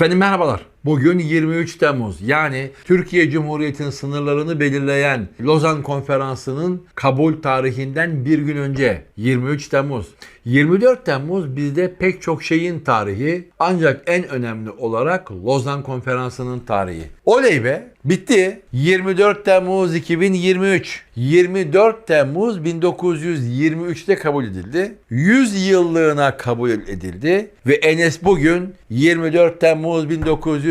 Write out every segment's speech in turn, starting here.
Efendim merhabalar. Bugün 23 Temmuz yani Türkiye Cumhuriyeti'nin sınırlarını belirleyen Lozan Konferansı'nın kabul tarihinden bir gün önce 23 Temmuz. 24 Temmuz bizde pek çok şeyin tarihi ancak en önemli olarak Lozan Konferansı'nın tarihi. Oley be bitti. 24 Temmuz 2023. 24 Temmuz 1923'te kabul edildi. 100 yıllığına kabul edildi ve Enes bugün 24 Temmuz 1923.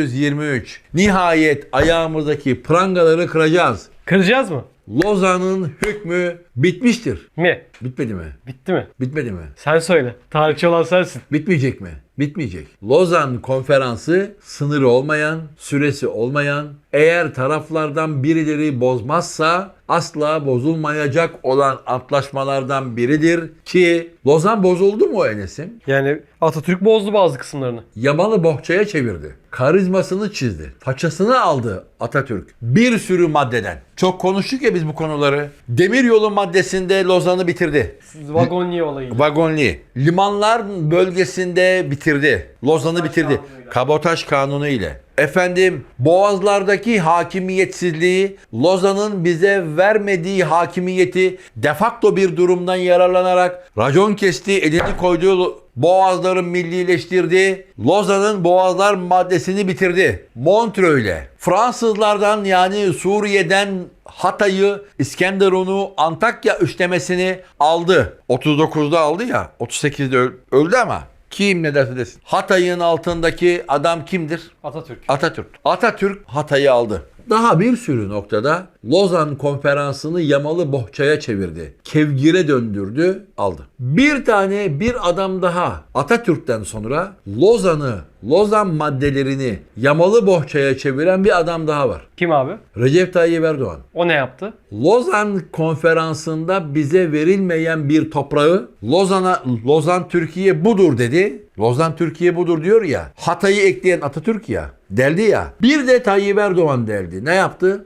Nihayet ayağımızdaki prangaları kıracağız. Kıracağız mı? Lozan'ın hükmü bitmiştir. Mi? Bitmedi mi? Bitti mi? Bitmedi mi? Sen söyle. Tarihçi olan sensin. Bitmeyecek mi? Bitmeyecek. Lozan konferansı sınırı olmayan, süresi olmayan, eğer taraflardan birileri bozmazsa asla bozulmayacak olan antlaşmalardan biridir ki Lozan bozuldu mu Enes'im? Yani Atatürk bozdu bazı kısımlarını. Yamalı bohçaya çevirdi. Karizmasını çizdi. Façasını aldı Atatürk. Bir sürü maddeden. Çok konuştuk ya biz bu konuları. Demiryolu maddesinde Lozan'ı bitirdi. Vagonli olayı. Vagonli. Limanlar bölgesinde bitirdi. Lozan'ı bitirdi. Kabotaj kanunu ile. Efendim boğazlardaki hakimiyetsizliği Lozan'ın bize vermediği hakimiyeti defakto bir durumdan yararlanarak racon kesti, elini koyduğu boğazları millileştirdi. Lozan'ın boğazlar maddesini bitirdi. Montreux ile. Fransızlardan yani Suriye'den Hatay'ı, İskenderun'u, Antakya üçlemesini aldı. 39'da aldı ya. 38'de öl- öldü ama. Kim ne derse desin. Hatay'ın altındaki adam kimdir? Atatürk. Atatürk. Atatürk Hatay'ı aldı. Daha bir sürü noktada Lozan konferansını yamalı bohçaya çevirdi. Kevgire döndürdü, aldı. Bir tane bir adam daha Atatürk'ten sonra Lozan'ı, Lozan maddelerini yamalı bohçaya çeviren bir adam daha var. Kim abi? Recep Tayyip Erdoğan. O ne yaptı? Lozan konferansında bize verilmeyen bir toprağı Lozan'a Lozan Türkiye budur dedi. Lozan Türkiye budur diyor ya. Hatay'ı ekleyen Atatürk ya. Deldi ya. Bir de Tayyip Erdoğan deldi. Ne yaptı?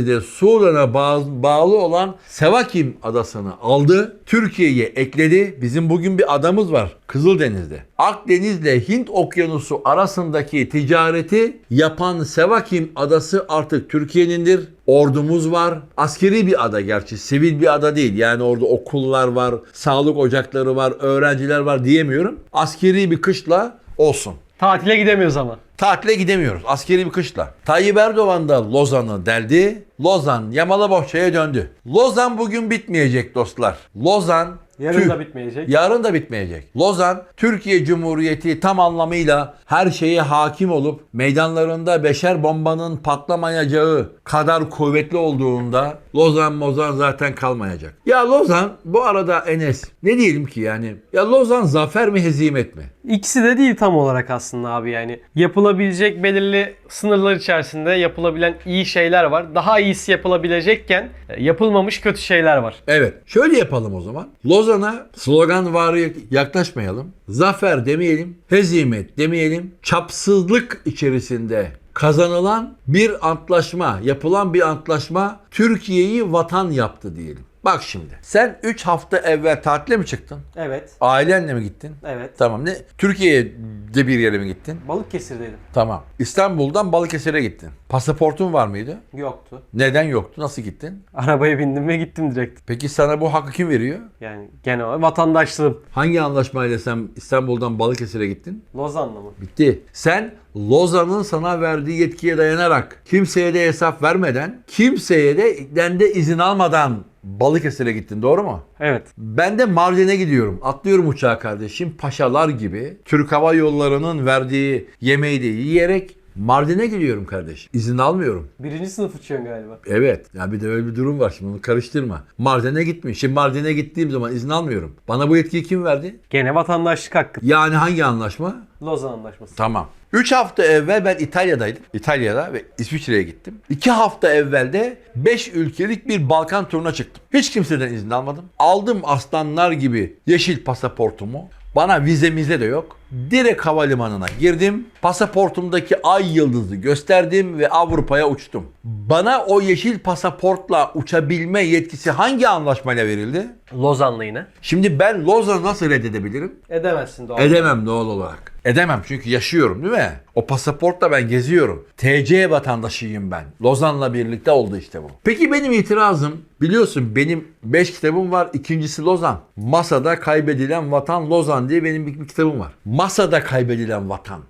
Kızıldeniz'de Sudan'a bağ- bağlı olan Sevakim adasını aldı. Türkiye'ye ekledi. Bizim bugün bir adamız var Kızıldeniz'de. Akdeniz'le Hint Okyanusu arasındaki ticareti yapan Sevakim adası artık Türkiye'nindir. Ordumuz var. Askeri bir ada gerçi. Sivil bir ada değil. Yani orada okullar var, sağlık ocakları var, öğrenciler var diyemiyorum. Askeri bir kışla olsun. Tatile gidemiyoruz ama. Tatile gidemiyoruz. Askeri bir kışla. Tayyip Erdoğan da Lozan'ı deldi. Lozan yamalı bohçaya döndü. Lozan bugün bitmeyecek dostlar. Lozan Yarın tüh, da bitmeyecek. Yarın da bitmeyecek. Lozan, Türkiye Cumhuriyeti tam anlamıyla her şeye hakim olup meydanlarında beşer bombanın patlamayacağı kadar kuvvetli olduğunda Lozan Mozan zaten kalmayacak. Ya Lozan bu arada Enes ne diyelim ki yani? Ya Lozan zafer mi hezimet mi? İkisi de değil tam olarak aslında abi yani. Yapılabilecek belirli sınırlar içerisinde yapılabilen iyi şeyler var. Daha iyisi yapılabilecekken e, yapılmamış kötü şeyler var. Evet. Şöyle yapalım o zaman. Lozan'a slogan var yaklaşmayalım. Zafer demeyelim. Hezimet demeyelim. Çapsızlık içerisinde kazanılan bir antlaşma, yapılan bir antlaşma Türkiye'yi vatan yaptı diyelim. Bak şimdi. Sen 3 hafta evvel tatile mi çıktın? Evet. Ailenle mi gittin? Evet. Tamam. Ne? Türkiye'de bir yere mi gittin? Balıkesir'deydim. Tamam. İstanbul'dan Balıkesir'e gittin. Pasaportun var mıydı? Yoktu. Neden yoktu? Nasıl gittin? Arabaya bindim ve gittim direkt. Peki sana bu hakkı kim veriyor? Yani genel olarak vatandaşlığım. Hangi anlaşmayla sen İstanbul'dan Balıkesir'e gittin? Lozan'la mı? Bitti. Sen Lozan'ın sana verdiği yetkiye dayanarak kimseye de hesap vermeden, kimseye de, de izin almadan Balıkesir'e gittin doğru mu? Evet. Ben de Mardin'e gidiyorum. Atlıyorum uçağa kardeşim. Paşalar gibi Türk Hava Yolları'nın verdiği yemeği de yiyerek Mardin'e gidiyorum kardeşim. İzin almıyorum. Birinci sınıf uçuyorsun galiba. Evet. Ya bir de öyle bir durum var şimdi onu karıştırma. Mardin'e gitmiş. Şimdi Mardin'e gittiğim zaman izin almıyorum. Bana bu yetkiyi kim verdi? Gene vatandaşlık hakkı. Yani hangi anlaşma? Lozan Anlaşması. Tamam. 3 hafta evvel ben İtalya'daydım. İtalya'da ve İsviçre'ye gittim. 2 hafta evvel de 5 ülkelik bir Balkan turuna çıktım. Hiç kimseden izin almadım. Aldım aslanlar gibi yeşil pasaportumu. Bana vize mize de yok. Direkt havalimanına girdim. Pasaportumdaki ay yıldızı gösterdim ve Avrupa'ya uçtum. Bana o yeşil pasaportla uçabilme yetkisi hangi anlaşmayla verildi? Lozan'la yine. Şimdi ben Lozan'ı nasıl reddedebilirim? Edemezsin doğal. Edemem doğal olarak. Edemem çünkü yaşıyorum değil mi? O pasaportla ben geziyorum. TC vatandaşıyım ben. Lozan'la birlikte oldu işte bu. Peki benim itirazım biliyorsun benim 5 kitabım var. İkincisi Lozan. Masada kaybedilen vatan Lozan diye benim bir, bir kitabım var. Masada kaybedilen vatan.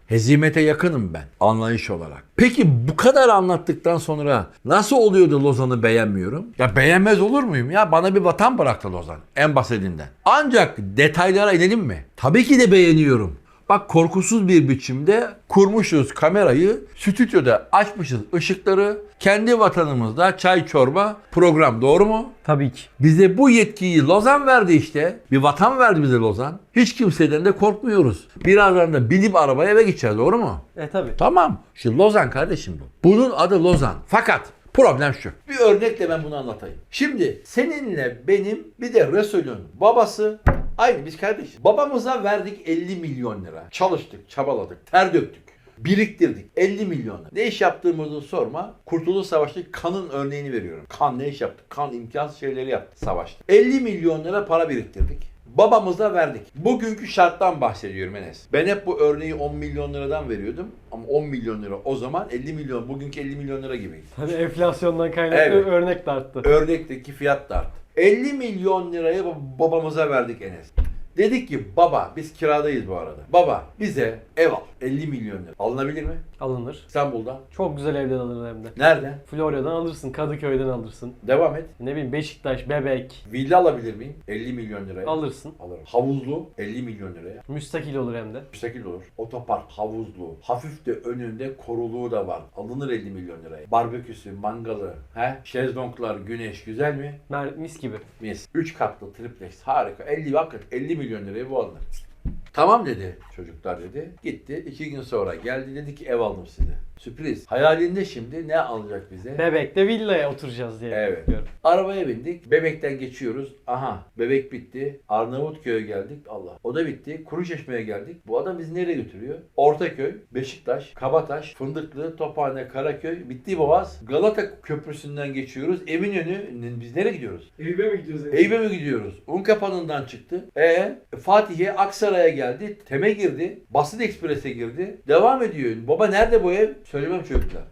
Hezimete yakınım ben anlayış olarak. Peki bu kadar anlattıktan sonra nasıl oluyor da Lozan'ı beğenmiyorum? Ya beğenmez olur muyum ya? Bana bir vatan bıraktı Lozan en basitinden. Ancak detaylara inelim mi? Tabii ki de beğeniyorum. Bak korkusuz bir biçimde kurmuşuz kamerayı, stüdyoda açmışız ışıkları, kendi vatanımızda çay çorba program doğru mu? Tabii ki. Bize bu yetkiyi Lozan verdi işte. Bir vatan verdi bize Lozan. Hiç kimseden de korkmuyoruz. Birazdan da binip arabaya eve gideceğiz doğru mu? E tabii. Tamam. İşte Lozan kardeşim bu. Bunun adı Lozan. Fakat problem şu. Bir örnekle ben bunu anlatayım. Şimdi seninle benim bir de Resul'ün babası aynı biz kardeşiz. Babamıza verdik 50 milyon lira. Çalıştık, çabaladık, ter döktük. Biriktirdik 50 milyon lira. Ne iş yaptığımızı sorma. Kurtuluş Savaşı'nda kanın örneğini veriyorum. Kan ne iş yaptı? Kan imkansız şeyleri yaptı savaşta. 50 milyon lira para biriktirdik. Babamıza verdik. Bugünkü şarttan bahsediyorum Enes. Ben hep bu örneği 10 milyon liradan veriyordum. Ama 10 milyon lira o zaman 50 milyon, bugünkü 50 milyon lira gibiydi. Hani enflasyondan kaynaklı Evet. örnek de arttı. Örnekteki fiyat da arttı. 50 milyon lirayı bab- babamıza verdik Enes. Dedik ki baba biz kiradayız bu arada. Baba bize ev al. 50 milyon lira. Alınabilir mi? Alınır. İstanbul'da. Çok güzel evden alınır hem de. Nereden? Florya'dan alırsın, Kadıköy'den alırsın. Devam et. Ne bileyim Beşiktaş, Bebek Villa alabilir miyim? 50 milyon liraya. alırsın. Alırım. Havuzlu 50 milyon liraya. Müstakil olur hem de. Müstakil olur. Otopark, havuzlu, hafif de önünde koruluğu da var. Alınır 50 milyon liraya. Barbeküsü, mangalı, he? şezlonglar, güneş güzel mi? Mer mis gibi. Mis. 3 katlı triplex harika. 50 vakit 50 milyon liraya bu alınır. Tamam dedi çocuklar dedi. Gitti. iki gün sonra geldi dedi ki ev aldım size. Sürpriz. Hayalinde şimdi ne alacak bize? Bebek'te villaya oturacağız diye Evet. bekliyorum. Arabaya bindik. Bebekten geçiyoruz. Aha bebek bitti. Arnavutköy'e geldik. Allah. O da bitti. Kuruçeşme'ye geldik. Bu adam bizi nereye götürüyor? Ortaköy, Beşiktaş, Kabataş, Fındıklı, Tophane, Karaköy, Bitti Boğaz, Galata Köprüsü'nden geçiyoruz. Eminönü. Biz nereye gidiyoruz? Eyüp'e mi gidiyoruz? Eyüp'e mi gidiyoruz? Unkapanı'ndan çıktı. E Fatih'e, Aksaray'a geldi. Tem'e girdi. Basın Ekspres'e girdi. Devam ediyor. Baba nerede bu ev? Söylemem çocuklar.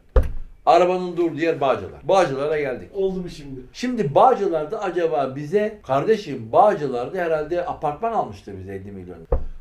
Arabanın durduğu yer Bağcılar. Bağcılar'a geldik. Oldu mu şimdi? Şimdi Bağcılar'da acaba bize kardeşim Bağcılar'da herhalde apartman almıştı bize 50 milyon.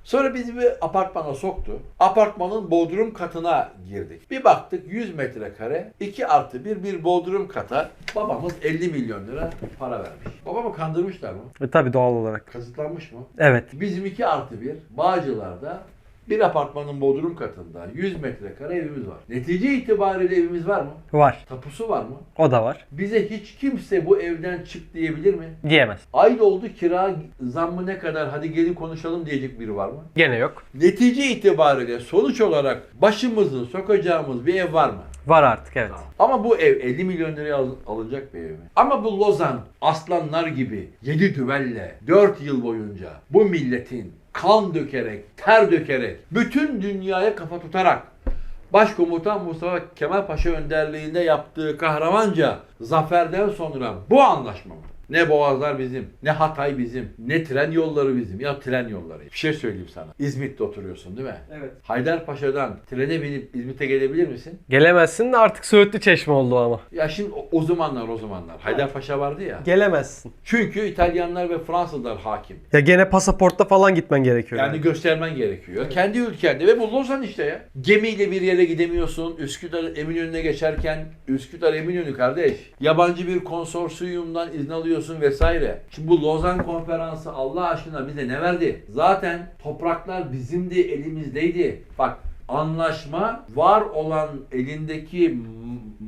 Sonra bizi bir apartmana soktu. Apartmanın bodrum katına girdik. Bir baktık 100 metrekare 2 artı 1 bir bodrum kata babamız 50 milyon lira para vermiş. Babamı kandırmışlar mı? E tabii doğal olarak. Kazıklanmış mı? Evet. Bizim 2 artı 1 Bağcılar'da bir apartmanın bodrum katında 100 metrekare evimiz var. Netice itibariyle evimiz var mı? Var. Tapusu var mı? O da var. Bize hiç kimse bu evden çık diyebilir mi? Diyemez. Ay oldu kira zammı ne kadar hadi gelin konuşalım diyecek biri var mı? Gene yok. Netice itibariyle sonuç olarak başımızı sokacağımız bir ev var mı? Var artık evet. Ama bu ev 50 milyon liraya al- alınacak bir ev mi? Ama bu Lozan aslanlar gibi 7 düvelle 4 yıl boyunca bu milletin kan dökerek, ter dökerek, bütün dünyaya kafa tutarak Başkomutan Mustafa Kemal Paşa önderliğinde yaptığı kahramanca zaferden sonra bu anlaşma mı? Ne Boğazlar bizim, ne Hatay bizim, ne tren yolları bizim. Ya tren yolları. Bir şey söyleyeyim sana. İzmit'te oturuyorsun değil mi? Evet. Haydarpaşa'dan trene binip İzmit'e gelebilir misin? Gelemezsin de artık Söğütlü Çeşme oldu ama. Ya şimdi o, o zamanlar o zamanlar. Haydarpaşa vardı ya. Gelemezsin. Çünkü İtalyanlar ve Fransızlar hakim. Ya gene pasaportta falan gitmen gerekiyor. Yani göstermen gerekiyor. Kendi ülkende ve bu Lozan işte ya. Gemiyle bir yere gidemiyorsun. Üsküdar Eminönü'ne geçerken Üsküdar Eminönü kardeş. Yabancı bir konsorsiyumdan izin alıyorsun vesaire. Şimdi bu Lozan konferansı Allah aşkına bize ne verdi? Zaten topraklar bizimdi, elimizdeydi. Bak anlaşma var olan elindeki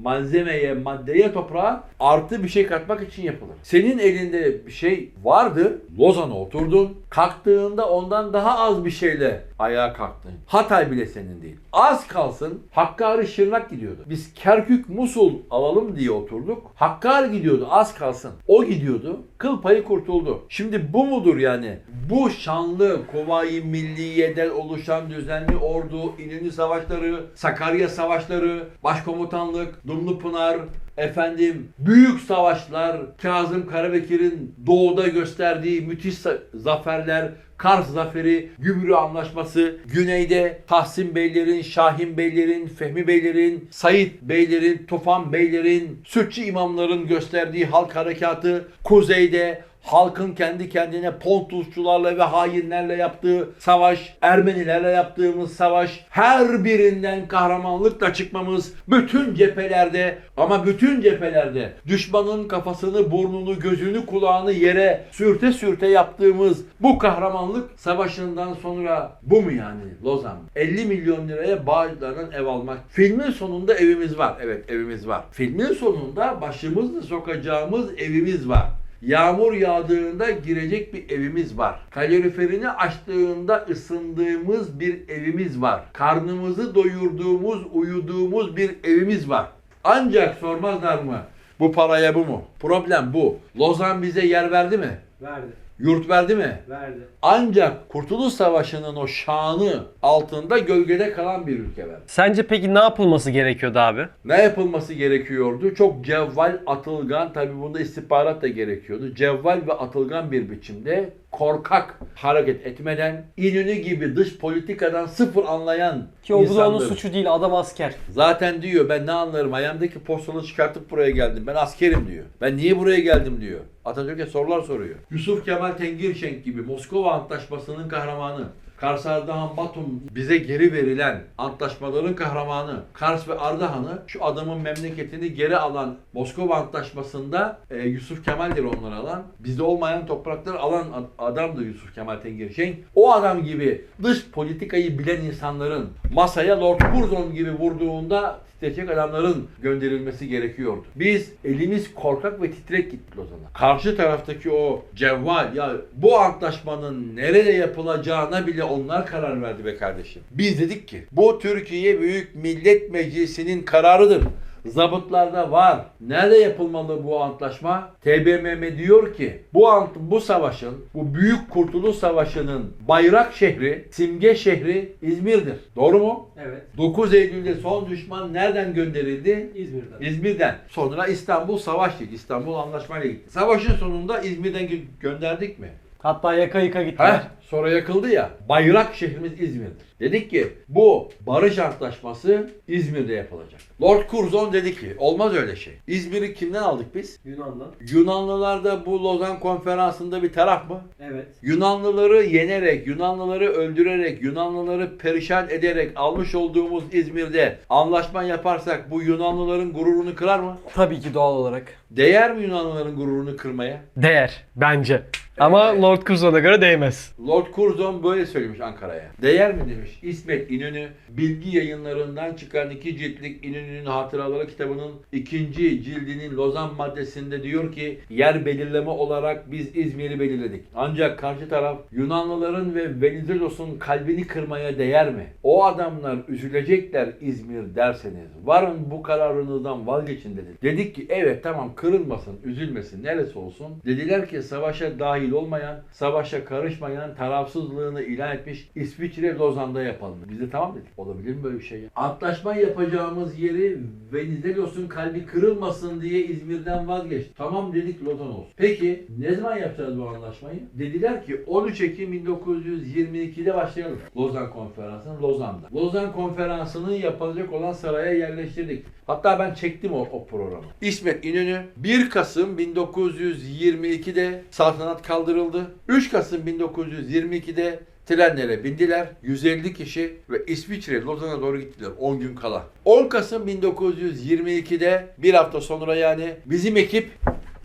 malzemeye, maddeye, toprağa artı bir şey katmak için yapılır. Senin elinde bir şey vardı. Lozan'a oturdun. Kalktığında ondan daha az bir şeyle ayağa kalktın. Hatay bile senin değil. Az kalsın Hakkari Şırnak gidiyordu. Biz Kerkük Musul alalım diye oturduk. Hakkari gidiyordu az kalsın. O gidiyordu. Kıl payı kurtuldu. Şimdi bu mudur yani? Bu şanlı Kuvayi Milliye'den oluşan düzenli ordu, İnönü Savaşları, Sakarya Savaşları, Başkomutanlık, Dumlupınar, efendim büyük savaşlar, Kazım Karabekir'in doğuda gösterdiği müthiş zaferler, Kars Zaferi, Gümrü Anlaşması, güneyde Tahsin Beylerin, Şahin Beylerin, Fehmi Beylerin, Sayit Beylerin, Tufan Beylerin, Sütçü imamların gösterdiği halk harekatı, kuzeyde halkın kendi kendine Pontusçularla ve hainlerle yaptığı savaş, Ermenilerle yaptığımız savaş, her birinden kahramanlıkla çıkmamız, bütün cephelerde ama bütün cephelerde düşmanın kafasını, burnunu, gözünü, kulağını yere sürte sürte yaptığımız bu kahramanlık savaşından sonra bu mu yani Lozan? 50 milyon liraya bağcılardan ev almak. Filmin sonunda evimiz var. Evet evimiz var. Filmin sonunda başımızla sokacağımız evimiz var. Yağmur yağdığında girecek bir evimiz var. Kaloriferini açtığında ısındığımız bir evimiz var. Karnımızı doyurduğumuz, uyuduğumuz bir evimiz var. Ancak sormazlar mı? Bu paraya bu mu? Problem bu. Lozan bize yer verdi mi? Verdi. Yurt verdi mi? Verdi. Ancak Kurtuluş Savaşı'nın o şanı altında gölgede kalan bir ülke verdi. Sence peki ne yapılması gerekiyordu abi? Ne yapılması gerekiyordu? Çok cevval, atılgan, tabi bunda istihbarat da gerekiyordu. Cevval ve atılgan bir biçimde korkak hareket etmeden İnönü gibi dış politikadan sıfır anlayan Ki o bu da onun insanları- suçu değil adam asker. Zaten diyor ben ne anlarım ayağımdaki postalı çıkartıp buraya geldim. Ben askerim diyor. Ben niye buraya geldim diyor. Atatürk'e sorular soruyor. Yusuf Kemal Tengirşenk gibi Moskova Antlaşması'nın kahramanı. Kars Ardahan Batum bize geri verilen antlaşmaların kahramanı Kars ve Ardahan'ı şu adamın memleketini geri alan Moskova Antlaşması'nda e, Yusuf Kemal'dir onları alan. Bizde olmayan toprakları alan ad- adamdır Yusuf Kemal Tengirşenk. O adam gibi dış politikayı bilen insanların masaya Lord Curzon gibi vurduğunda titrecek adamların gönderilmesi gerekiyordu. Biz elimiz korkak ve titrek gittik Lozan'a. Karşı taraftaki o cevval ya bu antlaşmanın nerede yapılacağına bile onlar karar verdi be kardeşim. Biz dedik ki bu Türkiye Büyük Millet Meclisi'nin kararıdır. Zabıtlarda var. Nerede yapılmalı bu antlaşma? TBMM diyor ki bu ant bu savaşın, bu büyük kurtuluş savaşının bayrak şehri, simge şehri İzmir'dir. Doğru mu? Evet. 9 Eylül'de son düşman nereden gönderildi? İzmir'den. İzmir'den. Sonra İstanbul savaş değil. İstanbul anlaşmayla gitti. Savaşın sonunda İzmir'den gö- gönderdik mi? Hatta yaka yıka gittiler. Heh, sonra yakıldı ya. Bayrak şehrimiz İzmir'dir. Dedik ki bu barış antlaşması İzmir'de yapılacak. Lord Curzon dedi ki olmaz öyle şey. İzmir'i kimden aldık biz? Yunan'dan. Yunanlılar da bu Lozan konferansında bir taraf mı? Evet. Yunanlıları yenerek, Yunanlıları öldürerek, Yunanlıları perişan ederek almış olduğumuz İzmir'de anlaşma yaparsak bu Yunanlıların gururunu kırar mı? Tabii ki doğal olarak. Değer mi Yunanlıların gururunu kırmaya? Değer. Bence. Ama Lord Curzon'a göre değmez. Lord Curzon böyle söylemiş Ankara'ya. Değer mi demiş İsmet İnönü bilgi yayınlarından çıkan iki ciltlik İnönü'nün hatıraları kitabının ikinci cildinin Lozan maddesinde diyor ki yer belirleme olarak biz İzmir'i belirledik. Ancak karşı taraf Yunanlıların ve Venizelos'un kalbini kırmaya değer mi? O adamlar üzülecekler İzmir derseniz varın bu kararınızdan vazgeçin dedi. Dedik ki evet tamam kırılmasın, üzülmesin, neresi olsun. Dediler ki savaşa dahil olmayan, savaşa karışmayan, tarafsızlığını ilan etmiş İsviçre Lozan'da yapalım. Biz de tamam dedik. Olabilir mi böyle bir şey ya? Antlaşma yapacağımız yeri Venizelos'un kalbi kırılmasın diye İzmir'den vazgeç. Tamam dedik Lozan olsun. Peki ne zaman yapacağız bu anlaşmayı? Dediler ki 13 Ekim 1922'de başlayalım. Lozan Konferansı'nın Lozan'da. Lozan Konferansı'nın yapılacak olan saraya yerleştirdik. Hatta ben çektim o, o programı. İsmet İnönü 1 Kasım 1922'de saltanat kaldırıldı. 3 Kasım 1922'de trenlere bindiler. 150 kişi ve İsviçre Lozan'a doğru gittiler 10 gün kala. 10 Kasım 1922'de bir hafta sonra yani bizim ekip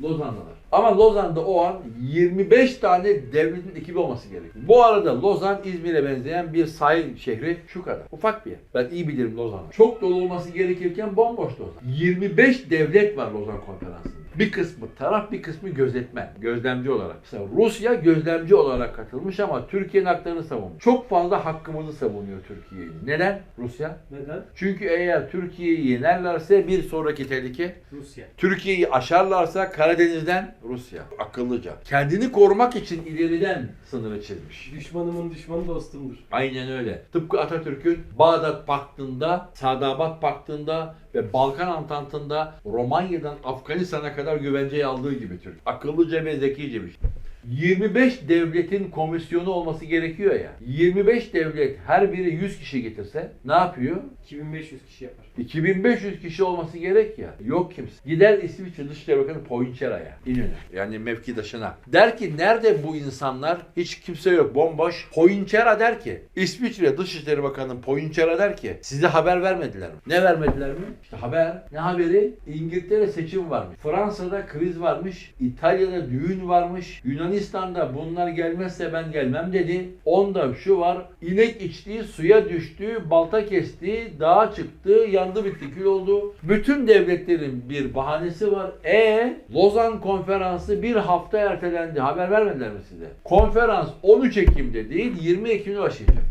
Lozan'dalar. Ama Lozan'da o an 25 tane devletin ekibi olması gerekiyor. Bu arada Lozan İzmir'e benzeyen bir sahil şehri şu kadar. Ufak bir yer. Ben iyi bilirim Lozan'ı. Çok dolu olması gerekirken bomboş Lozan. 25 devlet var Lozan konferansında. Bir kısmı taraf bir kısmı gözetmen, gözlemci olarak. Mesela Rusya gözlemci olarak katılmış ama Türkiye'nin haklarını savunmuş. Çok fazla hakkımızı savunuyor Türkiye'yi. Neden Rusya? Neden? Çünkü eğer Türkiye'yi yenerlerse bir sonraki tehlike Rusya. Türkiye'yi aşarlarsa Karadeniz'den Rusya. Akıllıca. Kendini korumak için ileriden sınırı çizmiş. Düşmanımın düşmanı dostumdur. Aynen öyle. Tıpkı Atatürk'ün Bağdat Paktı'nda, Sadabat Paktı'nda ve Balkan Antantı'nda Romanya'dan Afganistan'a kadar güvenceye aldığı gibi Türk. Akıllıca ve zekice bir şey. 25 devletin komisyonu olması gerekiyor ya. 25 devlet her biri 100 kişi getirse ne yapıyor? 2500 kişi yapar. 2500 kişi olması gerek ya. Yok kimse. Gider İsviçre Dışişleri Bakanı Poinçera'ya. İnönü. Yani mevkidaşına. Der ki nerede bu insanlar? Hiç kimse yok. Bomboş. Poinçera der ki İsviçre Dışişleri Bakanı Poinçera der ki size haber vermediler mi? Ne vermediler mi? İşte haber. Ne haberi? İngiltere seçim varmış. Fransa'da kriz varmış. İtalya'da düğün varmış. Yunanistan'da bunlar gelmezse ben gelmem dedi. Onda şu var. İnek içtiği, suya düştü, balta kesti, dağa çıktı, yandı bitti, kül oldu. Bütün devletlerin bir bahanesi var. E Lozan konferansı bir hafta ertelendi. Haber vermediler mi size? Konferans 13 Ekim'de değil 20 Ekim'de başlayacak.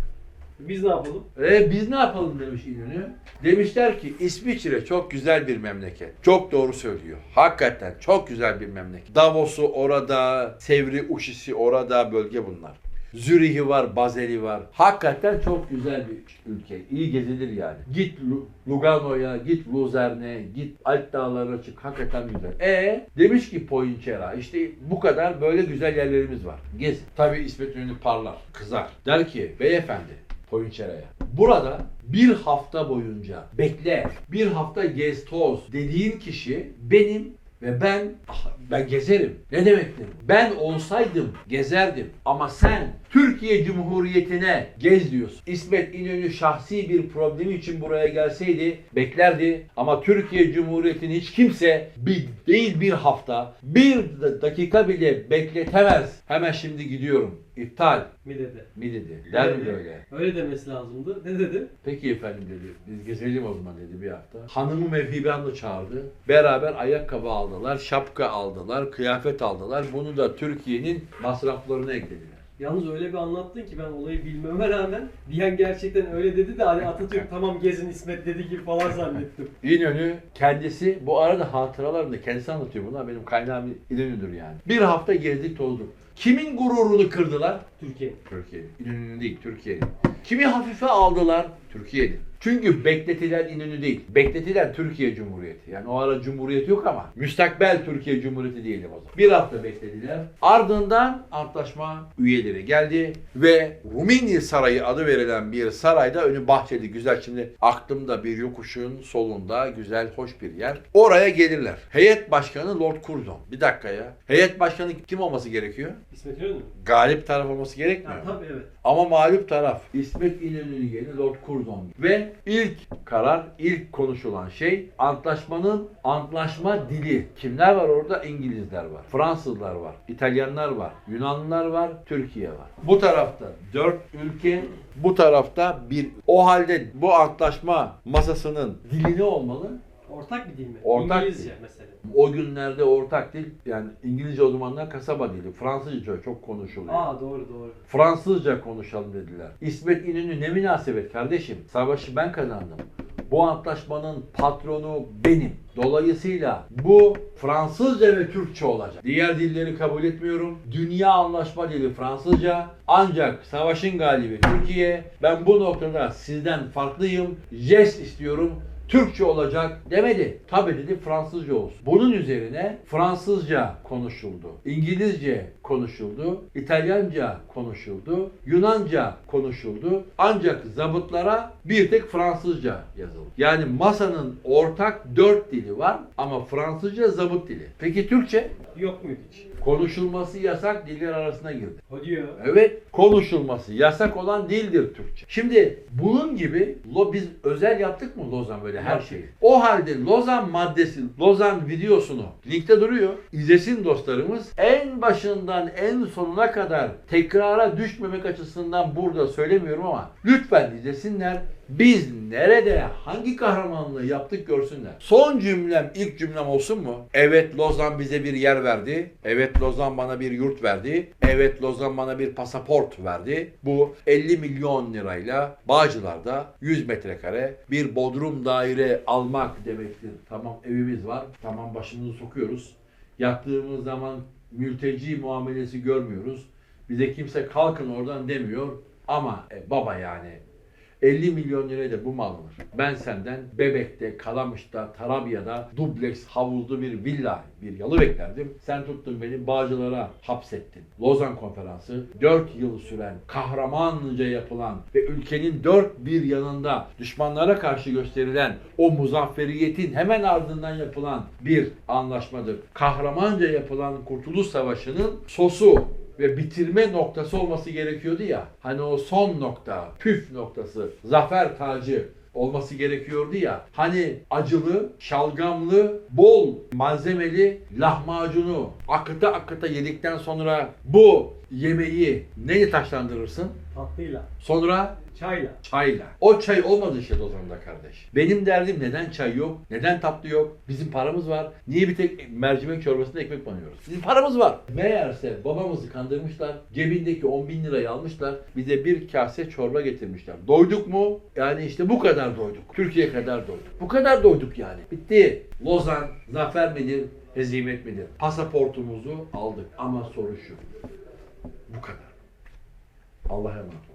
Biz ne yapalım? E biz ne yapalım demiş İnönü. Demişler ki İsviçre çok güzel bir memleket. Çok doğru söylüyor. Hakikaten çok güzel bir memleket. Davos'u orada, Sevri Uşisi orada bölge bunlar. Zürih'i var, Bazel'i var. Hakikaten çok güzel bir ülke. İyi gezilir yani. Git Lu- Lugano'ya, git Luzern'e, git Alp Dağları'na çık. Hakikaten güzel. E demiş ki Poinçera işte bu kadar böyle güzel yerlerimiz var. Gez. Tabii İsmet İnönü parlar, kızar. Der ki beyefendi Poinçera'ya. Burada bir hafta boyunca bekle, bir hafta gez toz dediğin kişi benim ve ben ben gezerim. Ne demektir? Ben olsaydım gezerdim. Ama sen Türkiye Cumhuriyeti'ne gez diyorsun. İsmet İnönü şahsi bir problemi için buraya gelseydi beklerdi. Ama Türkiye Cumhuriyeti'ni hiç kimse bir değil bir hafta, bir dakika bile bekletemez. Hemen şimdi gidiyorum. İptal Mi dedi. mi dedi. Der mi böyle? Öyle demesi lazımdı. Ne dedi? Peki efendim dedi. Biz gezelim o zaman dedi bir hafta. Hanımı Mevhibe Hanım'ı çağırdı. Beraber ayakkabı aldılar, şapka aldılar, kıyafet aldılar. Bunu da Türkiye'nin masraflarına eklediler. Yalnız öyle bir anlattın ki ben olayı bilmeme rağmen diyen gerçekten öyle dedi de hani Atatürk tamam gezin İsmet dedi gibi falan zannettim. İnönü kendisi bu arada hatıralarında kendisi anlatıyor bunlar benim kaynağım İnönü'dür yani. Bir hafta gezdik tozduk. Kimin gururunu kırdılar? Türkiye. Türkiye'nin. İnönü'nün değil Türkiye'nin. Kimi hafife aldılar? Türkiye'nin. Çünkü bekletilen İnönü değil. Bekletilen Türkiye Cumhuriyeti. Yani o ara Cumhuriyet yok ama müstakbel Türkiye Cumhuriyeti diyelim o zaman. Bir hafta beklediler. Ardından antlaşma üyeleri geldi ve Rumini Sarayı adı verilen bir sarayda önü bahçeli güzel şimdi aklımda bir yokuşun solunda güzel hoş bir yer. Oraya gelirler. Heyet başkanı Lord Curzon. Bir dakika ya. Heyet başkanı kim olması gerekiyor? İsmet İnönü mü? Galip taraf olması gerekmiyor. Ha, mu? tabii evet. Ama mağlup taraf İsmet İnönü'nün yeni Lord Curzon. Ve ilk karar, ilk konuşulan şey antlaşmanın antlaşma dili. Kimler var orada? İngilizler var, Fransızlar var, İtalyanlar var, Yunanlılar var, Türkiye var. Bu tarafta dört ülke, bu tarafta bir. O halde bu antlaşma masasının dili ne olmalı? Ortak bir dil mi? Ortak İngilizce dil. mesela. O günlerde ortak dil yani İngilizce o zamanlar kasaba dili. Fransızca çok konuşuluyor. Aa doğru doğru. Fransızca konuşalım dediler. İsmet İnönü ne münasebet kardeşim. Savaşı ben kazandım. Bu antlaşmanın patronu benim. Dolayısıyla bu Fransızca ve Türkçe olacak. Diğer dilleri kabul etmiyorum. Dünya anlaşma dili Fransızca. Ancak savaşın galibi Türkiye. Ben bu noktada sizden farklıyım. Jest istiyorum. Türkçe olacak demedi. Tabii dedi Fransızca olsun. Bunun üzerine Fransızca konuşuldu. İngilizce konuşuldu. İtalyanca konuşuldu. Yunanca konuşuldu. Ancak zabıtlara bir tek Fransızca yazıldı. Yani masanın ortak dört dili var ama Fransızca zabıt dili. Peki Türkçe? Yok muydu hiç? Konuşulması yasak diller arasına girdi. Hadi ya. Evet, konuşulması yasak olan dildir Türkçe. Şimdi bunun gibi lo, biz özel yaptık mı Lozan böyle her şeyi? O halde Lozan maddesi, Lozan videosunu linkte duruyor. İzlesin dostlarımız. En başından en sonuna kadar tekrara düşmemek açısından burada söylemiyorum ama lütfen izlesinler. Biz nerede hangi kahramanlığı yaptık görsünler. Son cümlem ilk cümlem olsun mu? Evet Lozan bize bir yer verdi. Evet Lozan bana bir yurt verdi. Evet Lozan bana bir pasaport verdi. Bu 50 milyon lirayla Bağcılar'da 100 metrekare bir bodrum daire almak demektir. Tamam evimiz var. Tamam başımızı sokuyoruz. Yattığımız zaman mülteci muamelesi görmüyoruz. Bize kimse kalkın oradan demiyor. Ama e, baba yani 50 milyon liraya da bu mal alınır. Ben senden Bebek'te, Kalamış'ta, Tarabya'da dubleks havuzlu bir villa, bir yalı beklerdim. Sen tuttun beni Bağcılar'a hapsettin. Lozan Konferansı 4 yıl süren, kahramanca yapılan ve ülkenin dört bir yanında düşmanlara karşı gösterilen o muzafferiyetin hemen ardından yapılan bir anlaşmadır. Kahramanca yapılan Kurtuluş Savaşı'nın sosu ve bitirme noktası olması gerekiyordu ya. Hani o son nokta, püf noktası, zafer tacı olması gerekiyordu ya. Hani acılı, şalgamlı, bol malzemeli lahmacunu akıta akıta yedikten sonra bu yemeği neyle taşlandırırsın? Tatlıyla. Sonra Çayla. çayla. O çay olmadı işte o zaman da kardeş. Benim derdim neden çay yok? Neden tatlı yok? Bizim paramız var. Niye bir tek mercimek çorbasında ekmek banıyoruz? Bizim paramız var. Meğerse babamızı kandırmışlar. Cebindeki 10 bin lirayı almışlar. Bize bir kase çorba getirmişler. Doyduk mu? Yani işte bu kadar doyduk. Türkiye kadar doyduk. Bu kadar doyduk yani. Bitti. Lozan zafer midir? Hezimet midir? Pasaportumuzu aldık. Ama soru şu. Bu kadar. Allah'a emanet olun.